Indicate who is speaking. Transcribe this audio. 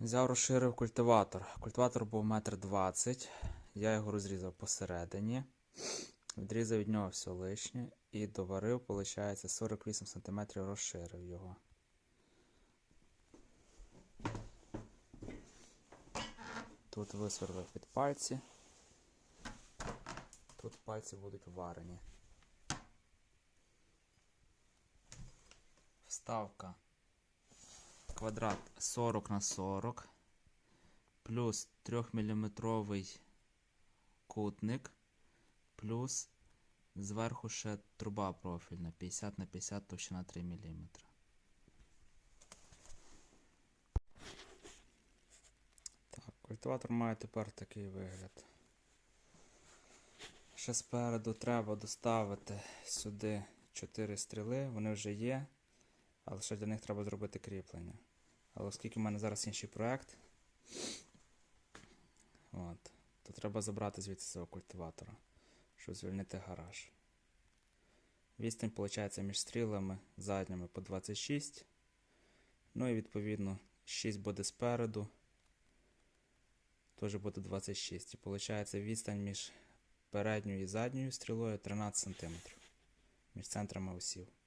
Speaker 1: Взяв, розширив культиватор. Культиватор був метр двадцять. Я його розрізав посередині. Відрізав від нього все лишнє і доварив, виходить, 48 см розширив його. Тут висверлив під пальці. Тут пальці будуть варені. Вставка квадрат 40 на 40 плюс 3-мм кутник, плюс зверху ще труба профільна 50 на 50 товщина 3 мм. Так, культиватор має тепер такий вигляд. Ще спереду треба доставити сюди 4 стріли, вони вже є, але ще для них треба зробити кріплення. Але оскільки в мене зараз інший проект, от, то треба забрати звідси цього культиватора, щоб звільнити гараж. Відстань виходить між стрілами задніми по 26. Ну і відповідно 6 буде спереду. Теж буде 26. І виходить відстань між передньою і задньою стрілою 13 см. Між центрами осів.